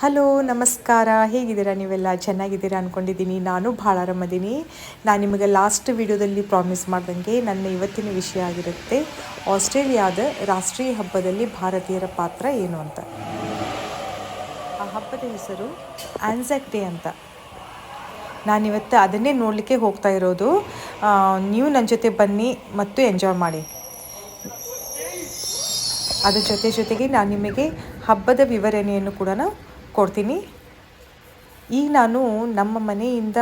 Hello, ನಮಸ್ಕಾರ. ಹೇಗಿದ್ದೀರಾ? ನೀವೆಲ್ಲ ಚೆನ್ನಾಗಿದ್ದೀರಾ ಅಂದ್ಕೊಂಡಿದ್ದೀನಿ ನಾನು ಭಾಳ ಆರಾಮದೀನಿ. ನಾನು ನಿಮಗೆ ಲಾಸ್ಟ್ ವಿಡಿಯೋದಲ್ಲಿ ಪ್ರಾಮಿಸ್ ಮಾಡ್ದಂಗೆ ನನ್ನ ಇವತ್ತಿನ ವಿಷಯ ಆಗಿರುತ್ತೆ, ಆಸ್ಟ್ರೇಲಿಯಾದ ರಾಷ್ಟ್ರೀಯ ಹಬ್ಬದಲ್ಲಿ ಭಾರತೀಯರ ಪಾತ್ರ ಏನು ಅಂತ. ಆ ಹಬ್ಬದ ಹೆಸರು ಆನ್ಸಾಕ್ ಡೇ ಅಂತ. ನಾನಿವತ್ತು ಅದನ್ನೇ ನೋಡಲಿಕ್ಕೆ ಹೋಗ್ತಾ ಇರೋದು. ನೀವು ನನ್ನ ಜೊತೆ ಬನ್ನಿ ಮತ್ತು ಎಂಜಾಯ್ ಮಾಡಿ. ಅದ್ರ ಜೊತೆ ಜೊತೆಗೆ ನಾನು ನಿಮಗೆ ಹಬ್ಬದ ವಿವರಣೆಯನ್ನು ಕೂಡ ಕೊಡ್ತೀನಿ. ಈಗ ನಾನು ನಮ್ಮ ಮನೆಯಿಂದ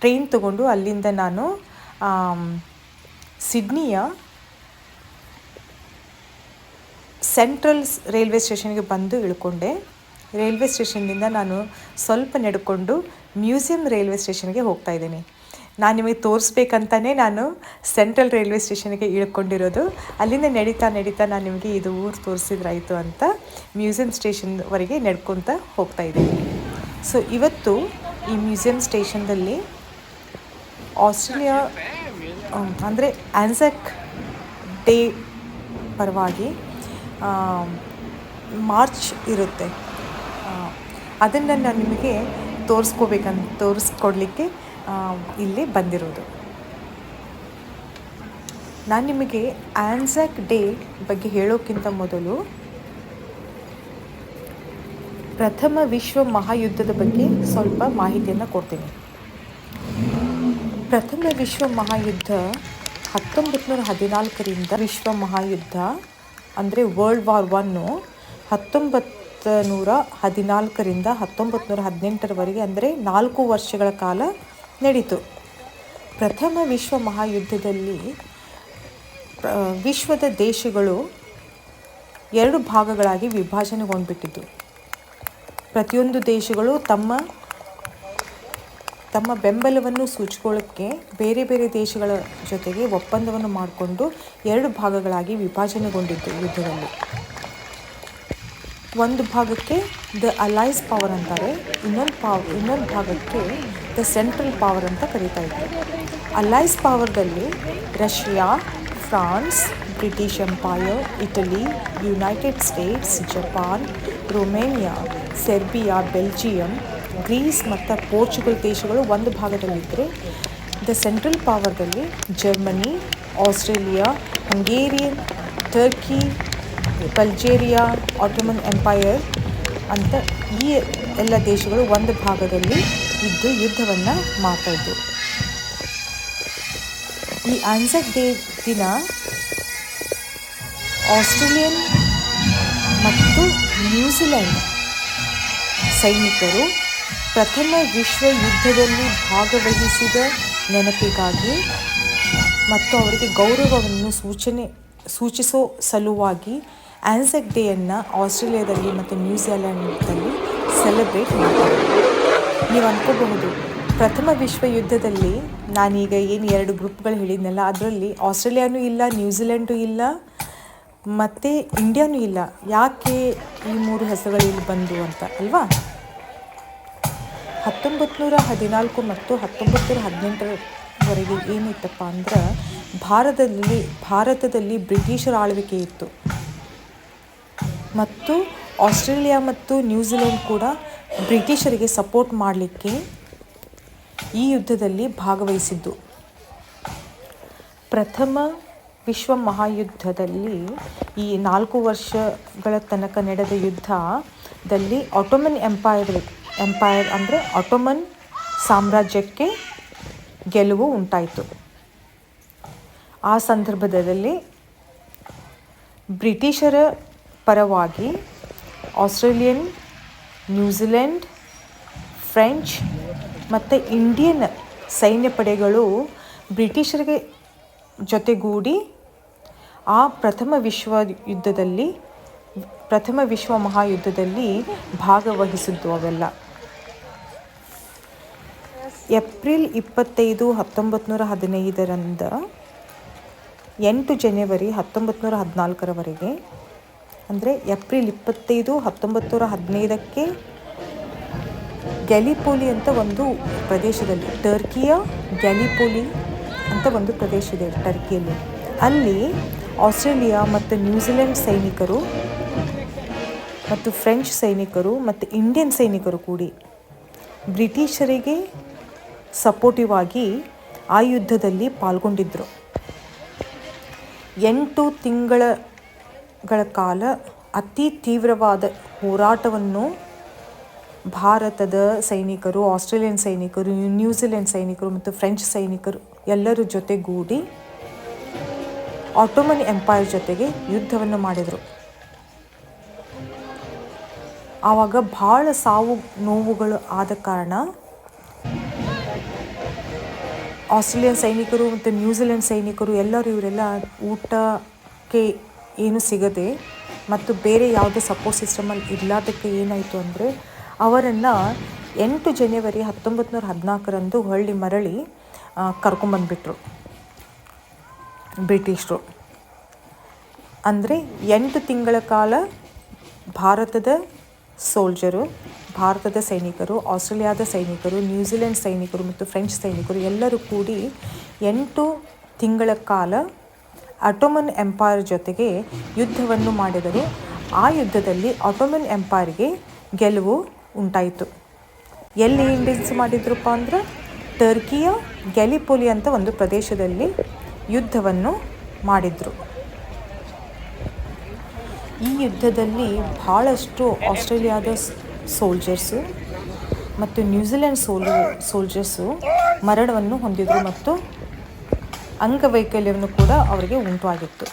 ಟ್ರೈನ್ ತಗೊಂಡು ಅಲ್ಲಿಂದ ನಾನು ಸಿಡ್ನಿಯ ಸೆಂಟ್ರಲ್ ರೈಲ್ವೆ ಸ್ಟೇಷನ್ಗೆ ಬಂದು ಇಳ್ಕೊಂಡೆ. ರೈಲ್ವೆ ಸ್ಟೇಷನ್ನಿಂದ ನಾನು ಸ್ವಲ್ಪ ನಡ್ಕೊಂಡು ಮ್ಯೂಸಿಯಂ ರೈಲ್ವೆ ಸ್ಟೇಷನ್ಗೆ ಹೋಗ್ತಾ ಇದ್ದೀನಿ. ನಾನು ನಿಮಗೆ ತೋರಿಸ್ಬೇಕಂತಲೇ ನಾನು ಸೆಂಟ್ರಲ್ ರೈಲ್ವೆ ಸ್ಟೇಷನ್ಗೆ ಇಳ್ಕೊಂಡಿರೋದು. ಅಲ್ಲಿಂದ ನಡೀತಾ ನಡೀತಾ ನಾನು ನಿಮಗೆ ಇದು ಊರು ತೋರಿಸಿದ್ರಾಯಿತು ಅಂತ ಮ್ಯೂಸಿಯಂ ಸ್ಟೇಷನ್ವರೆಗೆ ನಡ್ಕೊತ ಹೋಗ್ತಾ ಇದ್ದೀನಿ. ಸೊ, ಇವತ್ತು ಈ ಮ್ಯೂಸಿಯಂ ಸ್ಟೇಷನ್ದಲ್ಲಿ ಆಸ್ಟ್ರೇಲಿಯಾ ಅಂದರೆ ಆನ್ಸಕ್ ಡೇ ಪರವಾಗಿ ಮಾರ್ಚ್ ಇರುತ್ತೆ. ಅದನ್ನು ನಾನು ನಿಮಗೆ ತೋರಿಸ್ಕೋಬೇಕಂತ, ತೋರಿಸ್ಕೊಡ್ಲಿಕ್ಕೆ ಇಲ್ಲಿ ಬಂದಿರೋದು. ನಾನು ನಿಮಗೆ ಆನ್ಸಾಕ್ ಡೇ ಬಗ್ಗೆ ಹೇಳೋಕ್ಕಿಂತ ಮೊದಲು ಪ್ರಥಮ ವಿಶ್ವ ಮಹಾಯುದ್ಧದ ಬಗ್ಗೆ ಸ್ವಲ್ಪ ಮಾಹಿತಿಯನ್ನು ಕೊಡ್ತೀನಿ. ಪ್ರಥಮ ವಿಶ್ವ ಮಹಾಯುದ್ಧ ಹತ್ತೊಂಬತ್ತು ನೂರ ಹದಿನಾಲ್ಕರಿಂದ ವಿಶ್ವ ಮಹಾಯುದ್ಧ ಅಂದರೆ ವರ್ಲ್ಡ್ ವಾರ್ ಒನ್ನು ಹತ್ತೊಂಬತ್ತು ನೂರ ಹದಿನಾಲ್ಕರಿಂದ ಹತ್ತೊಂಬತ್ತು ನೂರ ಹದಿನೆಂಟರವರೆಗೆ ಅಂದರೆ ನಾಲ್ಕು ವರ್ಷಗಳ ಕಾಲ ನಡೀತು. ಪ್ರಥಮ ವಿಶ್ವ ಮಹಾಯುದ್ಧದಲ್ಲಿ ವಿಶ್ವದ ದೇಶಗಳು ಎರಡು ಭಾಗಗಳಾಗಿ ವಿಭಜನೆಗೊಂಡ್ಬಿಟ್ಟಿದ್ದು. ಪ್ರತಿಯೊಂದು ದೇಶಗಳು ತಮ್ಮ ತಮ್ಮ ಬೆಂಬಲವನ್ನು ಸೂಚಿಕೊಳ್ಳೋಕ್ಕೆ ಬೇರೆ ಬೇರೆ ದೇಶಗಳ ಜೊತೆಗೆ ಒಪ್ಪಂದವನ್ನು ಮಾಡಿಕೊಂಡು ಎರಡು ಭಾಗಗಳಾಗಿ ವಿಭಜನೆಗೊಂಡಿದ್ದು ಯುದ್ಧದಲ್ಲಿ. ಒಂದು ಭಾಗಕ್ಕೆ ದ ಅಲೈನ್ಸ್ ಪವರ್ ಅಂತಾರೆ, ಇನ್ನೊಂದು ಪಾವ್, ಇನ್ನೊಂದು ಭಾಗಕ್ಕೆ ದ ಸೆಂಟ್ರಲ್ ಪವರ್ ಅಂತ ಕರೀತಾ ಇದ್ದರು allies ಪವರ್ದಲ್ಲಿ Russia France British empire Italy United States Japan Romania Serbia Belgium Greece ಮತ್ತು ಪೋರ್ಚುಗಲ್ ದೇಶಗಳು ಒಂದು ಭಾಗದಲ್ಲಿದ್ದರೆ the central ಪವರ್ದಲ್ಲಿ Germany Australia Hungarian Turkey Bulgaria Ottoman empire ಅಂತ ಈ ಎಲ್ಲ ದೇಶಗಳು ಒಂದು ಭಾಗದಲ್ಲಿ ಇದ್ದು ಯುದ್ಧವನ್ನು ಮಾಡ್ತಾ ಈ ಆನ್ಸಕ್ ಡೇ ದಿನ ಆಸ್ಟ್ರೇಲಿಯನ್ ಮತ್ತು ನ್ಯೂಜಿಲೆಂಡ್ ಸೈನಿಕರು ಪ್ರಥಮ ವಿಶ್ವ ಯುದ್ಧದಲ್ಲಿ ಭಾಗವಹಿಸಿದ ನೆನಪಿಗಾಗಿ ಮತ್ತು ಅವರಿಗೆ ಗೌರವವನ್ನು ಸೂಚನೆ, ಸೂಚಿಸೋ ಸಲುವಾಗಿ ಆನ್ಸಕ್ ಡೇಯನ್ನು ಆಸ್ಟ್ರೇಲಿಯಾದಲ್ಲಿ ಮತ್ತು ನ್ಯೂಜಿಲೆಂಡ್ನಲ್ಲಿ ಸೆಲೆಬ್ರೇಟ್ ಮಾಡ್ತಾರೆ. ನೀವು ಅನ್ಕೋಬಹುದು, ಪ್ರಥಮ ವಿಶ್ವ ಯುದ್ಧದಲ್ಲಿ ನಾನೀಗ ಏನು ಎರಡು ಗ್ರೂಪ್ಗಳು ಹೇಳಿದ್ನಲ್ಲ, ಅದರಲ್ಲಿ ಆಸ್ಟ್ರೇಲಿಯಾನೂ ಇಲ್ಲ ನ್ಯೂಜಿಲೆಂಡು ಇಲ್ಲ, ಮತ್ತು ಇಂಡಿಯಾನೂ ಇಲ್ಲ. ಯಾಕೆ ಈ ಮೂರು ಹೆಸರುಗಳು ಇಲ್ಲಿ ಬಂದು ಅಂತ ಅಲ್ವಾ? ಹತ್ತೊಂಬತ್ತು ನೂರ ಹದಿನಾಲ್ಕು ಮತ್ತು ಹತ್ತೊಂಬತ್ತು ನೂರ ಹದಿನೆಂಟರವರೆಗೆ ಏನಿತ್ತಪ್ಪ ಅಂದ್ರೆ, ಭಾರತದಲ್ಲಿ ಭಾರತದಲ್ಲಿ ಬ್ರಿಟಿಷರ ಆಳ್ವಿಕೆ ಇತ್ತು. ಮತ್ತು ಆಸ್ಟ್ರೇಲಿಯಾ ಮತ್ತು ನ್ಯೂಜಿಲೆಂಡ್ ಕೂಡ ಬ್ರಿಟಿಷರಿಗೆ ಸಪೋರ್ಟ್ ಮಾಡಲಿಕ್ಕೆ ಈ ಯುದ್ಧದಲ್ಲಿ ಭಾಗವಹಿಸಿದ್ದು. ಪ್ರಥಮ ವಿಶ್ವ ಮಹಾಯುದ್ಧದಲ್ಲಿ ಈ ನಾಲ್ಕು ವರ್ಷಗಳ ತನಕ ನಡೆದ ಯುದ್ಧದಲ್ಲಿ ಆಟೋಮನ್ ಎಂಪೈರ್ ಎಂಪೈರ್ ಅಂದರೆ ಆಟೋಮನ್ ಸಾಮ್ರಾಜ್ಯಕ್ಕೆ ಗೆಲುವು ಉಂಟಾಯಿತು. ಆ ಸಂದರ್ಭದಲ್ಲಿ ಬ್ರಿಟಿಷರ ಪರವಾಗಿ ಆಸ್ಟ್ರೇಲಿಯನ್ ನ್ಯೂಜಿಲೆಂಡ್ ಫ್ರೆಂಚ್ ಮತ್ತು ಇಂಡಿಯನ್ ಸೈನ್ಯ ಪಡೆಗಳು ಬ್ರಿಟಿಷರಿಗೆ ಜೊತೆಗೂಡಿ ಆ ಪ್ರಥಮ ವಿಶ್ವ ಯುದ್ಧದಲ್ಲಿ, ಪ್ರಥಮ ವಿಶ್ವ ಮಹಾಯುದ್ಧದಲ್ಲಿ ಭಾಗವಹಿಸಿದ್ದು ಅವೆಲ್ಲ. ಏಪ್ರಿಲ್ ಇಪ್ಪತ್ತೈದು ಹತ್ತೊಂಬತ್ತು ನೂರ ಹದಿನೈದರಿಂದ ಎಂಟು ಜನವರಿ ಹತ್ತೊಂಬತ್ತು ನೂರ ಹದಿನಾಲ್ಕರವರೆಗೆ ಅಂದರೆ ಏಪ್ರಿಲ್ ಇಪ್ಪತ್ತೈದು ಹತ್ತೊಂಬತ್ತು ನೂರ ಹದಿನೈದಕ್ಕೆ ಗ್ಯಾಲಿಪೋಲಿ ಅಂತ ಒಂದು ಪ್ರದೇಶದಲ್ಲಿ, ಟರ್ಕಿಯ ಗ್ಯಾಲಿಪೋಲಿ ಅಂತ ಒಂದು ಪ್ರದೇಶ ಇದೆ ಟರ್ಕಿಯಲ್ಲಿ. ಅಲ್ಲಿ ಆಸ್ಟ್ರೇಲಿಯಾ ಮತ್ತು ನ್ಯೂಜಿಲೆಂಡ್ ಸೈನಿಕರು ಮತ್ತು ಫ್ರೆಂಚ್ ಸೈನಿಕರು ಮತ್ತು ಇಂಡಿಯನ್ ಸೈನಿಕರು ಕೂಡಿ ಬ್ರಿಟಿಷರಿಗೆ ಸಪೋರ್ಟಿವ್ ಆಗಿ ಆ ಯುದ್ಧದಲ್ಲಿ ಪಾಲ್ಗೊಂಡಿದ್ದರು ಎಂಟು ತಿಂಗಳ ಕಾಲ ಅತಿ ತೀವ್ರವಾದ ಹೋರಾಟವನ್ನು ಭಾರತದ ಸೈನಿಕರು, ಆಸ್ಟ್ರೇಲಿಯನ್ ಸೈನಿಕರು ನ್ಯೂಜಿಲೆಂಡ್ ಸೈನಿಕರು ಮತ್ತು ಫ್ರೆಂಚ್ ಸೈನಿಕರು ಎಲ್ಲರ ಜೊತೆಗೂಡಿ ಆಟೋಮನ್ ಎಂಪೈರ್ ಜೊತೆಗೆ ಯುದ್ಧವನ್ನು ಮಾಡಿದರು. ಆವಾಗ ಭಾಳ ಸಾವು ನೋವುಗಳು ಆದ ಕಾರಣ ಆಸ್ಟ್ರೇಲಿಯನ್ ಸೈನಿಕರು ಮತ್ತು ನ್ಯೂಜಿಲೆಂಡ್ ಸೈನಿಕರು ಎಲ್ಲರೂ ಇವರೆಲ್ಲ ಊಟಕ್ಕೆ ಏನು ಸಿಗದೆ ಮತ್ತು ಬೇರೆ ಯಾವುದೇ ಸಪೋರ್ಟ್ ಸಿಸ್ಟಮಲ್ಲಿ ಇಲ್ಲದಕ್ಕೆ ಏನಾಯಿತು ಅಂದರೆ ಅವರನ್ನು ಎಂಟು ಜನವರಿ ಹತ್ತೊಂಬತ್ತು ನೂರ ಹದಿನಾಲ್ಕರಂದು ಹೊಳ್ಳಿ ಮರಳಿ ಕರ್ಕೊಂಬಂದುಬಿಟ್ರು ಬ್ರಿಟಿಷರು. ಅಂದರೆ ಎಂಟು ತಿಂಗಳ ಕಾಲ ಭಾರತದ ಸೋಲ್ಜರು ಭಾರತದ ಸೈನಿಕರು, ಆಸ್ಟ್ರೇಲಿಯಾದ ಸೈನಿಕರು ನ್ಯೂಜಿಲೆಂಡ್ ಸೈನಿಕರು ಮತ್ತು ಫ್ರೆಂಚ್ ಸೈನಿಕರು ಎಲ್ಲರೂ ಕೂಡಿ ಎಂಟು ತಿಂಗಳ ಕಾಲ ಅಟೋಮನ್ ಎಂಪೈರ್ ಜೊತೆಗೆ ಯುದ್ಧವನ್ನು ಮಾಡಿದರು. ಆ ಯುದ್ಧದಲ್ಲಿ ಆಟೋಮನ್ ಎಂಪೈರ್ಗೆ ಗೆಲುವು ಉಂಟಾಯಿತು. ಎಲ್ಲಿ ಇಂಡಿಯನ್ಸ್ ಮಾಡಿದ್ರಪ್ಪ ಅಂದ್ರೆ ಟರ್ಕಿಯ ಗ್ಯಾಲಿಪೋಲಿ ಅಂತ ಒಂದು ಪ್ರದೇಶದಲ್ಲಿ ಯುದ್ಧವನ್ನು ಮಾಡಿದರು. ಈ ಯುದ್ಧದಲ್ಲಿ ಭಾಳಷ್ಟು ಆಸ್ಟ್ರೇಲಿಯಾದ ಸೋಲ್ಜರ್ಸು ಮತ್ತು ನ್ಯೂಜಿಲೆಂಡ್ ಸೋಲ್, ಸೋಲ್ಜರ್ಸು ಮರಣವನ್ನು ಹೊಂದಿದರು ಮತ್ತು ಅಂಗವೈಕಲ್ಯವನ್ನು ಕೂಡ ಅವರಿಗೆ ಉಂಟಾಗಿತ್ತು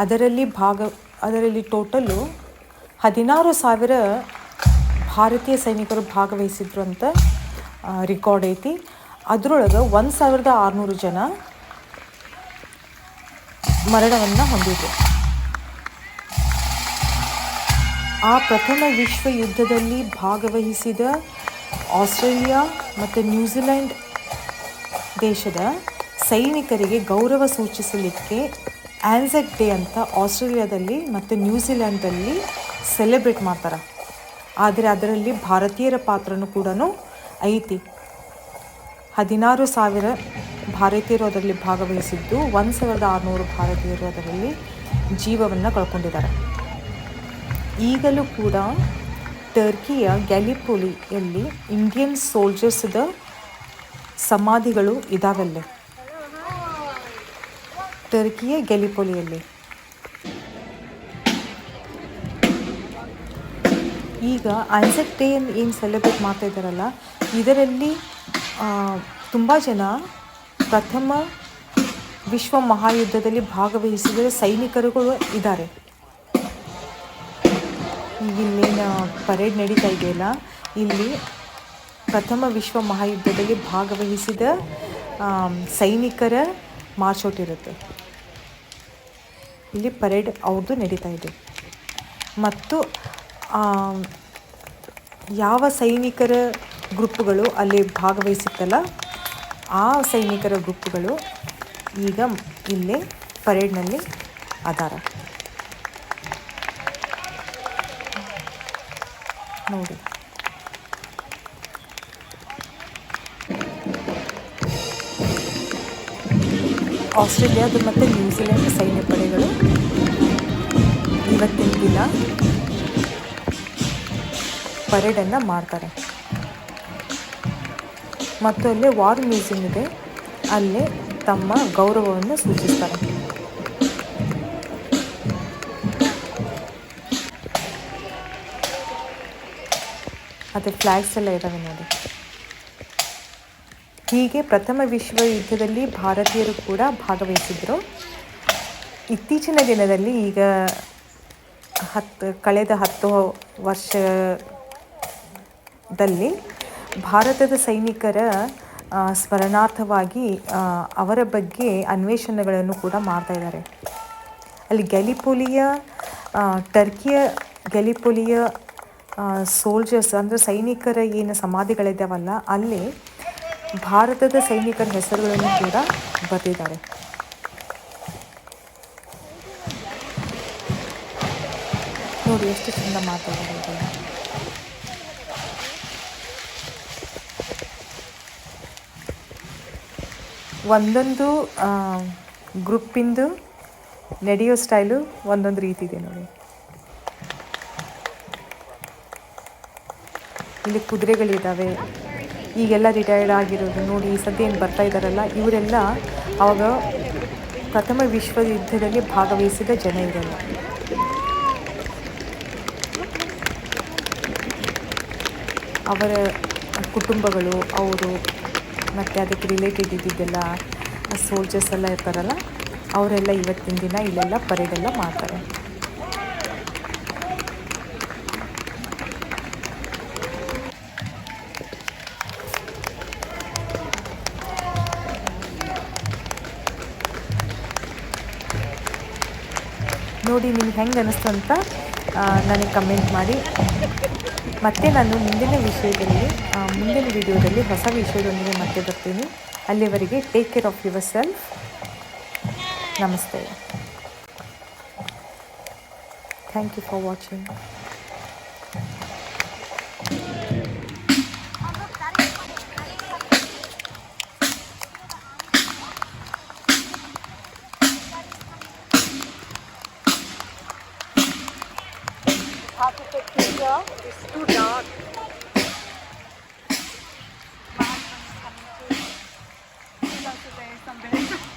ಅದರಲ್ಲಿ ಭಾಗ, ಅದರಲ್ಲಿ ಟೋಟಲು ಹದಿನಾರು ಸಾವಿರ ಭಾರತೀಯ ಸೈನಿಕರು ಭಾಗವಹಿಸಿದ್ರು ಅಂತ ರೆಕಾರ್ಡ್ ಐತಿ. ಅದರೊಳಗೆ ಒಂದು ಸಾವಿರದ ಆರುನೂರು ಜನ ಮರಣವನ್ನು ಹೊಂದಿದ್ರು. ಆ ಪ್ರಥಮ ವಿಶ್ವ ಯುದ್ಧದಲ್ಲಿ ಭಾಗವಹಿಸಿದ ಆಸ್ಟ್ರೇಲಿಯಾ ಮತ್ತು ನ್ಯೂಜಿಲೆಂಡ್ ದೇಶದ ಸೈನಿಕರಿಗೆ ಗೌರವ ಸೂಚಿಸಲಿಕ್ಕೆ ಆ್ಯನ್ಸೆಕ್ ಡೇ ಅಂತ ಆಸ್ಟ್ರೇಲಿಯಾದಲ್ಲಿ ಮತ್ತು ನ್ಯೂಜಿಲ್ಯಾಂಡಲ್ಲಿ ಸೆಲೆಬ್ರೇಟ್ ಮಾಡ್ತಾರೆ. ಆದರೆ ಅದರಲ್ಲಿ ಭಾರತೀಯರ ಪಾತ್ರನೂ ಕೂಡ ಐತಿ. ಹದಿನಾರು ಸಾವಿರ ಭಾರತೀಯರು ಅದರಲ್ಲಿ ಭಾಗವಹಿಸಿದ್ದು, ಒಂದು ಸಾವಿರದ ಆರುನೂರು ಭಾರತೀಯರು ಅದರಲ್ಲಿ ಜೀವವನ್ನು ಕಳ್ಕೊಂಡಿದ್ದಾರೆ. ಈಗಲೂ ಕೂಡ ಟರ್ಕಿಯ ಗ್ಯಾಲಿಪೋಲಿಯಲ್ಲಿ ಇಂಡಿಯನ್ ಸೋಲ್ಜರ್ಸ್ದ ಸಮಾಧಿಗಳು ಇದಾವಲ್ಲೇ. ಟರ್ಕಿಯ ಗೆಲಿಪೊಲಿಯಲ್ಲಿ ಈಗ ಐಸಕ್ ಡೇ ಏನು ಸೆಲೆಬ್ರೇಟ್ ಮಾಡ್ತಾ ಇದ್ದಾರಲ್ಲ, ಇದರಲ್ಲಿ ತುಂಬ ಜನ ಪ್ರಥಮ ವಿಶ್ವ ಮಹಾಯುದ್ಧದಲ್ಲಿ ಭಾಗವಹಿಸಿದ ಸೈನಿಕರುಗಳು ಇದ್ದಾರೆ. ಇನ್ನೇನು ಪರೇಡ್ ನಡೀತಾ ಇದೆಯಲ್ಲ ಇಲ್ಲಿ ಪ್ರಥಮ ವಿಶ್ವ ಮಹಾಯುದ್ಧದಲ್ಲಿ ಭಾಗವಹಿಸಿದ ಸೈನಿಕರ ಮಾರ್ಚೌಟ್ ಇರುತ್ತೆ. ಇಲ್ಲಿ ಪರೇಡ್ ಅವ್ರದ್ದು ನಡೀತಾ ಇದೆ. ಮತ್ತು ಯಾವ ಸೈನಿಕರ ಗ್ರೂಪ್ಗಳು ಅಲ್ಲಿ ಭಾಗವಹಿಸುತ್ತಲ್ಲ, ಆ ಸೈನಿಕರ ಗ್ರೂಪ್ಗಳು ಈಗ ಇಲ್ಲೇ ಪರೇಡ್ನಲ್ಲಿ ಅದಾರ. ನೋಡಿ. ಆಸ್ಟ್ರೇಲಿಯಾದ ಮತ್ತು ನ್ಯೂಜಿಲೆಂಡ್ ಸೈನ್ಯ ಪಡೆಗಳು ಇವತ್ತಿನ ದಿನ ಪರೇಡನ್ನು ಮಾಡ್ತಾರೆ. ಮತ್ತು ಅಲ್ಲೇ ವಾರ್ ಮ್ಯೂಸಿಯಂ ಇದೆ. ಅಲ್ಲೇ ತಮ್ಮ ಗೌರವವನ್ನು ಸೂಚಿಸ್ತಾರೆ. ಮತ್ತು ಫ್ಲ್ಯಾಗ್ಸ್ ಎಲ್ಲ ಇದ್ದಾವೆ ನೋಡಿ. ಹೀಗೆ ಪ್ರಥಮ ವಿಶ್ವ ಯುದ್ಧದಲ್ಲಿ ಭಾರತೀಯರು ಕೂಡ ಭಾಗವಹಿಸಿದರು. ಇತ್ತೀಚಿನ ದಿನದಲ್ಲಿ ಈಗ ಹತ್ತು, ಕಳೆದ ಹತ್ತು ವರ್ಷದಲ್ಲಿ ಭಾರತದ ಸೈನಿಕರ ಸ್ಮರಣಾರ್ಥವಾಗಿ ಅವರ ಬಗ್ಗೆ ಅನ್ವೇಷಣೆಗಳನ್ನು ಕೂಡ ಮಾಡ್ತಾ ಇದ್ದಾರೆ. ಅಲ್ಲಿ ಗ್ಯಾಲಿಪೋಲಿಯ ಟರ್ಕಿಯ ಗ್ಯಾಲಿಪೋಲಿಯ ಸೋಲ್ಜರ್ಸ್ ಅಂದರೆ ಸೈನಿಕರ ಏನು ಸಮಾಧಿಗಳಿದ್ದಾವಲ್ಲ, ಅಲ್ಲಿ ಭಾರತದ ಸೈನಿಕರ ಹೆಸರುಗಳನ್ನು ಕೂಡ ಬರೆದಿದ್ದಾರೆ. ಎಷ್ಟು ಚಂದ ಮಾತಾಡಬಹುದು ಒಂದೊಂದು ಗ್ರೂಪಿಂದು ನಡೆಯೋ ಸ್ಟೈಲು ಒಂದೊಂದು ರೀತಿ ಇದೆ ನೋಡಿ. ಇಲ್ಲಿ ಕುದುರೆಗಳಿದ್ದಾವೆ ಈಗೆಲ್ಲ ರಿಟೈರ್ಡ್ ಆಗಿರೋದು ನೋಡಿ, ಈ ಸದ್ಯ ಏನು ಬರ್ತಾ ಇದ್ದಾರಲ್ಲ ಇವರೆಲ್ಲ ಅವಾಗ ಪ್ರಥಮ ವಿಶ್ವ ಯುದ್ಧದಲ್ಲಿ ಭಾಗವಹಿಸಿದ ಜನ ಇರಲ್ಲ. ಅವರ ಕುಟುಂಬಗಳು, ಅವರು ಮತ್ತು ಅದಕ್ಕೆ ರಿಲೇಟೆಡ್ ಇದ್ದಿದ್ದೆಲ್ಲ ಸೋಲ್ಜರ್ಸ್ ಎಲ್ಲ ಇರ್ತಾರಲ್ಲ, ಅವರೆಲ್ಲ ಇವತ್ತಿನ ದಿನ ಇಲ್ಲೆಲ್ಲ ಪರೇಡೆಲ್ಲ ಮಾಡ್ತಾರೆ. ನೋಡಿ ನಿಮ್ಗೆ ಹೆಂಗೆ ಅನಿಸ್ತು ಅಂತ ನನಗೆ ಕಮೆಂಟ್ ಮಾಡಿ. ಮತ್ತೆ ನಾನು ಮುಂದಿನ ವಿಷಯದಲ್ಲಿ ಮುಂದಿನ ವಿಡಿಯೋದಲ್ಲಿ ಹೊಸ ವಿಷಯದೊಂದಿಗೆ ಮತ್ತೆ ಬರ್ತೀನಿ. ಅಲ್ಲಿವರೆಗೆ take care of yourself ನಮಸ್ತೆ. Thank you for watching is too dark. Mahal kami sa kanila. Sila sa tayo sa